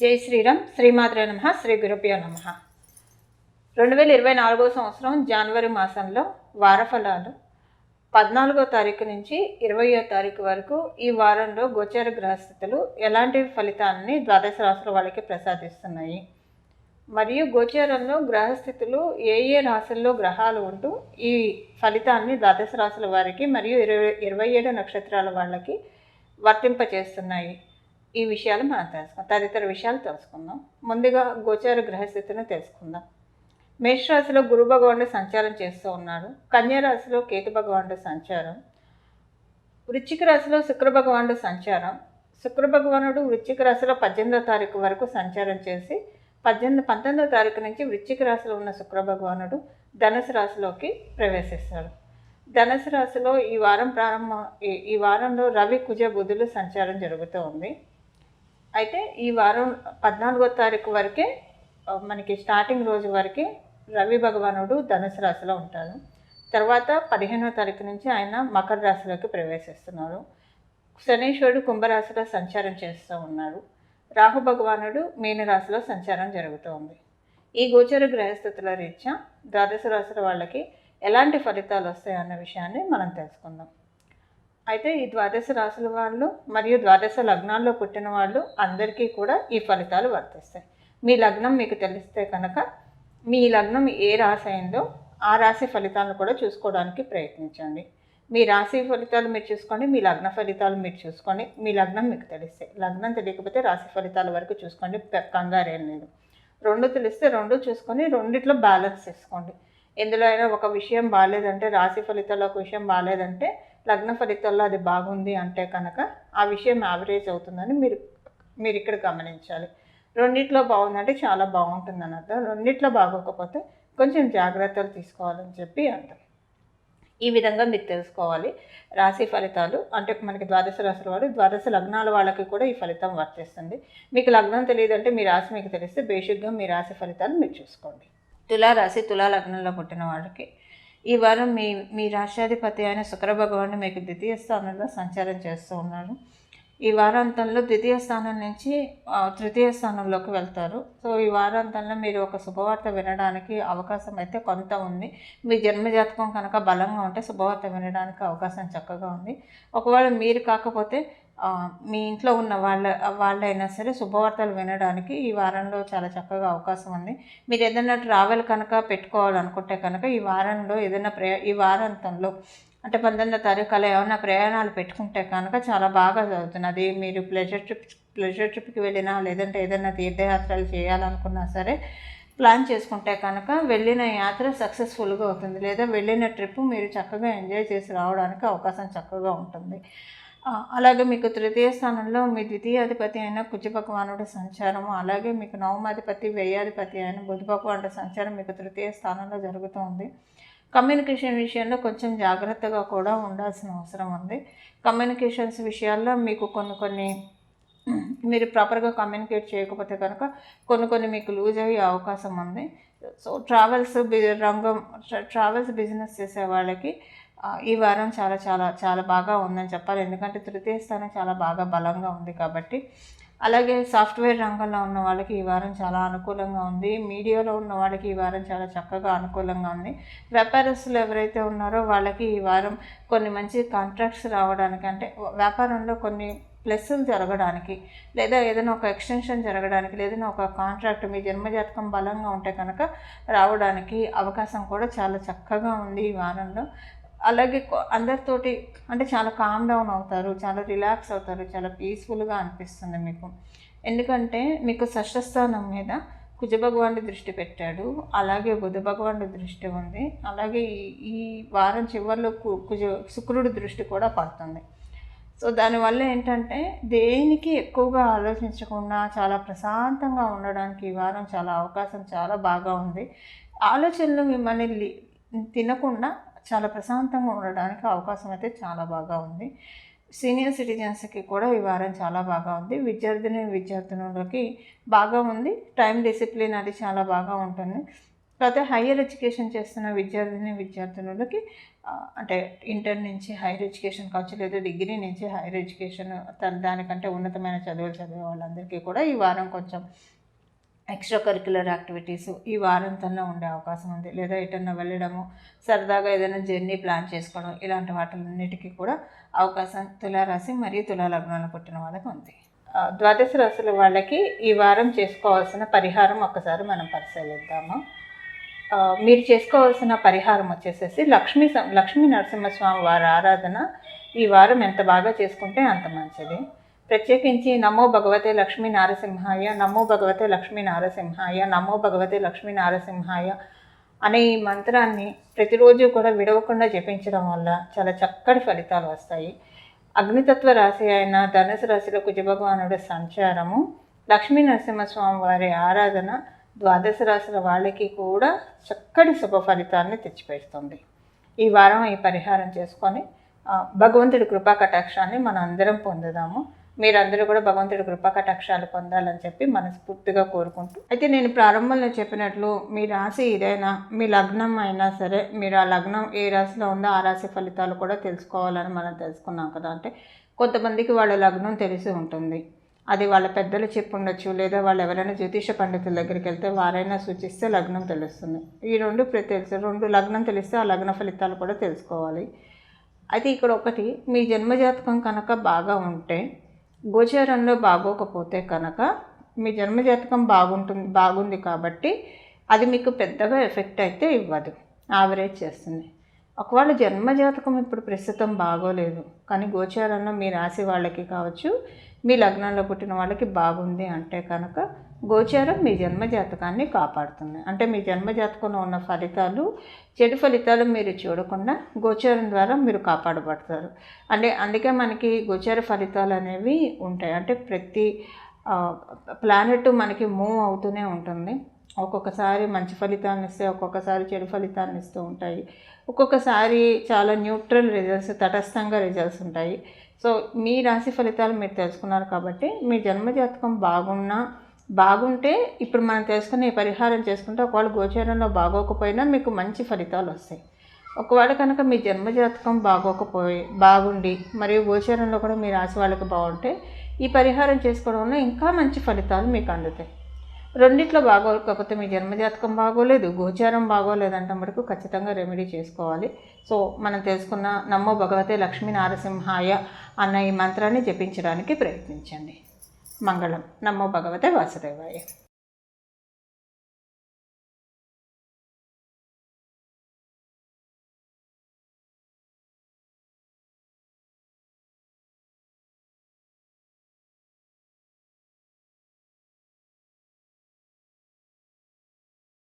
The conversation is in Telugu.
జై శ్రీరామ్ శ్రీమాత్రే నమ శ్రీ గురుభ్యో నమ. రెండు వేల ఇరవై నాలుగో సంవత్సరం జనవరి మాసంలో వారఫలాలు. పద్నాలుగో తారీఖు నుంచి ఇరవయో తారీఖు వరకు ఈ వారంలో గోచర గ్రహస్థితులు ఎలాంటి ఫలితాన్ని ద్వాదశ రాశుల వాళ్ళకి ప్రసాదిస్తున్నాయి. మరియు గోచారంలో గ్రహస్థితులు ఏ ఏ రాశుల్లో గ్రహాలు ఉంటూ ఈ ఫలితాన్ని ద్వాదశ రాశుల వారికి మరియు ఇరవై ఇరవై ఏడు నక్షత్రాల వాళ్ళకి వర్తింపచేస్తున్నాయి. ఈ విషయాలు మనం తెలుసుకుందాం. తదితర విషయాలు తెలుసుకుందాం. ముందుగా గోచార గ్రహస్థితిని తెలుసుకుందాం. మేషరాశిలో గురు భగవానుడు సంచారం చేస్తూ ఉన్నాడు. కన్యారాశిలో కేతు భగవానుడు సంచారం. వృశ్చిక రాశిలో శుక్ర భగవానుడు సంచారం. శుక్ర భగవానుడు వృశ్చిక రాశిలో పద్దెనిమిదో తారీఖు వరకు సంచారం చేసి పద్దెనిమిది పంతొమ్మిదో తారీఖు నుంచి వృశ్చిక రాశిలో ఉన్న శుక్ర భగవానుడు ధనుసు రాశిలోకి ప్రవేశిస్తాడు. ధనుసు రాశిలో ఈ వారం ప్రారంభం ఈ- ఈ వారంలో రవి కుజ బుధులు సంచారం జరుగుతూ ఉంది. అయితే ఈ వారం పద్నాలుగో తారీఖు వరకే మనకి స్టార్టింగ్ రోజు వరకే రవి భగవానుడు ధనుసు రాశిలో ఉంటాడు. తర్వాత పదిహేనో తారీఖు నుంచి ఆయన మకర రాశిలోకి ప్రవేశిస్తున్నారు. శనీశ్వరుడు కుంభరాశిలో సంచారం చేస్తూ ఉన్నాడు రాహు భగవానుడు మీనరాశిలో సంచారం జరుగుతూ ఉంది. ఈ గోచర గ్రహస్థితుల రీత్యా ద్వాదశ రాశుల వాళ్ళకి ఎలాంటి ఫలితాలు వస్తాయి అన్న విషయాన్ని మనం తెలుసుకుందాం. అయితే ఈ ద్వాదశ రాశుల వాళ్ళు మరియు ద్వాదశ లగ్నాల్లో పుట్టిన వాళ్ళు అందరికీ కూడా ఈ ఫలితాలు వర్తిస్తాయి. మీ లగ్నం మీకు తెలిస్తే కనుక మీ లగ్నం ఏ రాశి అయిందో ఆ రాశి ఫలితాలను కూడా చూసుకోవడానికి ప్రయత్నించండి. మీ రాశి ఫలితాలు మీరు చూసుకోండి మీ లగ్న ఫలితాలు మీరు చూసుకోండి. మీ లగ్నం మీకు తెలిస్తాయి లగ్నం తెలియకపోతే రాశి ఫలితాల వరకు చూసుకోండి కంగారేం లేదు. రెండు తెలిస్తే రెండు చూసుకొని రెండిట్లో బ్యాలెన్స్ చేసుకోండి. ఎందులో అయినా ఒక విషయం బాగాలేదంటే రాశి ఫలితాల్లో ఒక విషయం బాగాలేదంటే లగ్న ఫలితాల్లో అది బాగుంది అంటే కనుక ఆ విషయం యావరేజ్ అవుతుందని మీరు మీరు ఇక్కడ గమనించాలి. రెండిట్లో బాగుందంటే చాలా బాగుంటుంది అని అర్థం రెండిట్లో బాగోకపోతే కొంచెం జాగ్రత్తలు తీసుకోవాలని చెప్పి అంటారు ఈ విధంగా మీరు తెలుసుకోవాలి. రాశి ఫలితాలు అంటే మనకి ద్వాదశ రాశుల వారు ద్వాదశ లగ్నాల వాళ్ళకి కూడా ఈ ఫలితం వర్తిస్తుంది. మీకు లగ్నం తెలియదంటే మీ రాశి మీకు తెలిస్తే బేసిక్గా మీ రాశి ఫలితాలు మీరు చూసుకోండి. తులా రాశి తులా లగ్నంలో పుట్టిన వాళ్ళకి ఈ వారం మీ మీ రాష్ట్రాధిపతి అయిన శుక్రభగవాను మీకు ద్వితీయ స్థానంలో సంచారం చేస్తూ ఉన్నారు. ఈ వారాంతంలో ద్వితీయ స్థానం నుంచి తృతీయ స్థానంలోకి వెళ్తారు. సో ఈ వారాంతంలో మీరు ఒక శుభవార్త వినడానికి అవకాశం అయితే కొంత ఉంది. మీ జన్మజాతకం కనుక బలంగా ఉంటే శుభవార్త వినడానికి అవకాశం చక్కగా ఉంది. ఒకవేళ మీరు కాకపోతే మీ ఇంట్లో ఉన్న వాళ్ళ వాళ్ళైనా సరే శుభవార్తలు వినడానికి ఈ వారంలో చాలా చక్కగా అవకాశం ఉంది. మీరు ఏదైనా ట్రావెల్ కనుక పెట్టుకోవాలనుకుంటే కనుక ఈ వారంలో ఏదైనా ప్రయా ఈ వారాంతంలో అంటే పంతొమ్మిదో తారీఖు అలా ఏమైనా ప్రయాణాలు పెట్టుకుంటే కనుక చాలా బాగా జరుగుతుంది అది మీరు ప్లెజర్ ట్రిప్ ప్లెజర్ ట్రిప్కి వెళ్ళినా లేదంటే ఏదైనా తీర్థయాత్రలు చేయాలనుకున్నా సరే ప్లాన్ చేసుకుంటే కనుక వెళ్ళిన యాత్ర సక్సెస్ఫుల్గా అవుతుంది. లేదా వెళ్ళిన ట్రిప్ మీరు చక్కగా ఎంజాయ్ చేసి రావడానికి అవకాశం చక్కగా ఉంటుంది. అలాగే మీకు తృతీయ స్థానంలో మీ ద్వితీయాధిపతి అయిన కుజ భగవానుడు సంచారము అలాగే మీకు నవమాధిపతి వ్యయాధిపతి అయిన బుధ భగవానుడు సంచారం మీకు తృతీయ స్థానంలో జరుగుతుంది. కమ్యూనికేషన్ విషయంలో కొంచెం జాగ్రత్తగా కూడా ఉండాల్సిన అవసరం ఉంది. కమ్యూనికేషన్స్ విషయాల్లో మీకు కొన్ని కొన్ని మీరు ప్రాపర్గా కమ్యూనికేట్ చేయకపోతే కనుక కొన్ని కొన్ని మీకు లూజ్ అయ్యే అవకాశం ఉంది. సో ట్రావెల్స్ బి రంగం ట్రావెల్స్ బిజినెస్ చేసే వాళ్ళకి ఈ వారం చాలా చాలా చాలా బాగా ఉందని చెప్పాలి. ఎందుకంటే తృతీయ స్థానం చాలా బాగా బలంగా ఉంది కాబట్టి. అలాగే సాఫ్ట్వేర్ రంగంలో ఉన్న వాళ్ళకి ఈ వారం చాలా అనుకూలంగా ఉంది. మీడియాలో ఉన్న వాళ్ళకి ఈ వారం చాలా చక్కగా అనుకూలంగా ఉంది. వ్యాపారస్తులు ఎవరైతే ఉన్నారో వాళ్ళకి ఈ వారం కొన్ని మంచి కాంట్రాక్ట్స్ రావడానికి అంటే వ్యాపారంలో కొన్ని ప్లస్లు జరగడానికి లేదా ఏదైనా ఒక ఎక్స్టెన్షన్ జరగడానికి లేదా ఒక కాంట్రాక్ట్ మీ జన్మజాతకం బలంగా ఉంటే కనుక రావడానికి అవకాశం కూడా చాలా చక్కగా ఉంది ఈ వారంలో. అలాగే అందరితోటి అంటే చాలా కామ్ డౌన్ అవుతారు చాలా రిలాక్స్ అవుతారు చాలా పీస్ఫుల్గా అనిపిస్తుంది మీకు. ఎందుకంటే మీకు షష్ఠస్థానం మీద కుజ భగవానుడి దృష్టి పెట్టాడు అలాగే బుధ భగవానుడి దృష్టి ఉంది అలాగే ఈ- ఈ వారం చివరిలో కు- కుజ శుక్రుడి దృష్టి కూడా పడుతుంది. సో దానివల్ల ఏంటంటే దేనికి ఎక్కువగా ఆలోచించకుండా చాలా ప్రశాంతంగా ఉండడానికి ఈ వారం చాలా అవకాశం చాలా బాగా ఉంది. ఆలోచనలు మిమ్మల్ని తినకుండా చాలా ప్రశాంతంగా ఉండడానికి అవకాశం అయితే చాలా బాగా ఉంది. సీనియర్ సిటిజన్స్కి కూడా ఈ వారం చాలా బాగా ఉంది. విద్యార్థిని విద్యార్థినులకి బాగా ఉంది. టైం డిసిప్లిన్ అది చాలా బాగా ఉంటుంది. కాకపోతే హయ్యర్ ఎడ్యుకేషన్ చేస్తున్న విద్యార్థిని విద్యార్థినులకి అంటే ఇంటర్ నుంచి హైయర్ ఎడ్యుకేషన్ కావచ్చు లేదా డిగ్రీ నుంచి హైయర్ ఎడ్యుకేషన్ దానికంటే ఉన్నతమైన చదువులు చదివే వాళ్ళందరికీ కూడా ఈ వారం కొంచెం ఎక్స్ట్రా కరిక్యులర్ యాక్టివిటీస్ ఈ వారంతంలో ఉండే అవకాశం ఉంది. లేదా ఎటన్నా వెళ్ళడము సరదాగా ఏదైనా జర్నీ ప్లాన్ చేసుకోవడం ఇలాంటి వాటిలన్నిటికీ కూడా అవకాశం తులారాశి మరియు తులా లగ్నంలో పుట్టిన వాళ్ళకి ఉంది. ద్వాదశ రాశుల వాళ్ళకి ఈ వారం చేసుకోవాల్సిన పరిహారం ఒక్కసారి మనం పరిశీలిద్దాము. మీరు చేసుకోవాల్సిన పరిహారం వచ్చేసేసి లక్ష్మీ లక్ష్మీ నరసింహస్వామి వారి ఆరాధన ఈ వారం ఎంత బాగా చేసుకుంటే అంత మంచిది. ప్రత్యేకించి నమో భగవతే లక్ష్మీ నారసింహాయ నమో భగవతే లక్ష్మీ నారసింహాయ నమో భగవతే లక్ష్మీ నారసింహాయ అనే ఈ మంత్రాన్ని ప్రతిరోజు కూడా విడవకుండా జపించడం వల్ల చాలా చక్కటి ఫలితాలు వస్తాయి. అగ్నితత్వ రాశి అయిన ధనుసు రాశిలో కుజభగవానుడి సంచారము లక్ష్మీ నరసింహస్వామి వారి ఆరాధన ద్వాదశ రాశుల వాళ్ళకి కూడా చక్కటి శుభ ఫలితాన్ని తెచ్చిపెడుతుంది. ఈ వారం ఈ పరిహారం చేసుకొని భగవంతుడి కృపా కటాక్షాన్ని మనం అందరం పొందుదాము. మీరందరూ కూడా భగవంతుడి కృపాకటాక్షాలు పొందాలని చెప్పి మనస్ఫూర్తిగా కోరుకుంటూ అయితే నేను ప్రారంభంలో చెప్పినట్లు మీ రాశి ఏదైనా మీ లగ్నం అయినా సరే మీరు ఆ లగ్నం ఏ రాశిలో ఉందో ఆ రాశి ఫలితాలు కూడా తెలుసుకోవాలని మనం తెలుసుకున్నాం కదా. అంటే కొంతమందికి వాళ్ళ లగ్నం తెలిసి ఉంటుంది. అది వాళ్ళ పెద్దలు చెప్పి ఉండొచ్చు లేదా వాళ్ళు ఎవరైనా జ్యోతిష పండితుల దగ్గరికి వెళ్తే వారైనా సూచిస్తే లగ్నం తెలుస్తుంది. ఈ రెండు తెలుసు రెండు లగ్నం తెలిస్తే ఆ లగ్న ఫలితాలు కూడా తెలుసుకోవాలి. అయితే ఇక్కడ ఒకటి మీ జన్మజాతకం కనుక బాగా ఉంటే గోచారంలో బాగోకపోతే కనుక మీ జన్మజాతకం బాగుంటుంది బాగుంది కాబట్టి అది మీకు పెద్దగా ఎఫెక్ట్ అయితే ఇవ్వదు యావరేజ్ చేస్తుంది. ఒకవేళ జన్మజాతకం ఇప్పుడు ప్రస్తుతం బాగోలేదు కానీ గోచారంలో మీ రాశి వాళ్ళకి కావచ్చు మీ లగ్నంలో పుట్టిన వాళ్ళకి బాగుంది అంటే కనుక గోచారం మీ జన్మజాతకాన్ని కాపాడుతుంది అంటే మీ జన్మజాతకంలో ఉన్న ఫలితాలు చెడు ఫలితాలు మీరు చూడకుండా గోచారం ద్వారా మీరు కాపాడబడతారు. అంటే అందుకే మనకి గోచార ఫలితాలు అనేవి ఉంటాయి. అంటే ప్రతి ప్లానెట్ మనకి మూవ్ అవుతూనే ఉంటుంది. ఒక్కొక్కసారి మంచి ఫలితాన్ని ఇస్తే ఒక్కొక్కసారి చెడు ఫలితాన్ని ఇస్తూ ఉంటాయి. ఒక్కొక్కసారి చాలా న్యూట్రల్ రిజల్ట్స్ తటస్థంగా రిజల్ట్స్ ఉంటాయి. సో మీ రాశి ఫలితాలు మీరు తెలుసుకున్నారు కాబట్టి మీ జన్మజాతకం బాగున్నా బాగుంటే ఇప్పుడు మనం తెలుసుకునే పరిహారం చేసుకుంటే ఒకవేళ గోచారంలో బాగోకపోయినా మీకు మంచి ఫలితాలు వస్తాయి. ఒకవేళ కనుక మీ జన్మజాతకం బాగోకపోయి బాగుండి మరియు గోచారంలో కూడా మీ రాశి వాళ్ళకి బాగుంటే ఈ పరిహారం చేసుకోవడం వల్ల ఇంకా మంచి ఫలితాలు మీకు అందుతాయి. రెండిట్లో బాగోకపోతే మీ జన్మజాతకం బాగోలేదు గోచారం బాగోలేదంటే మటుకు ఖచ్చితంగా రెమెడీ చేసుకోవాలి. సో మనం తెలుసుకున్న నమ్మో భగవతే లక్ష్మీ నారసింహాయ అన్న ఈ మంత్రాన్ని జపించడానికి ప్రయత్నించండి. మంగళం నమ్మో భగవతే వాసుదేవాయ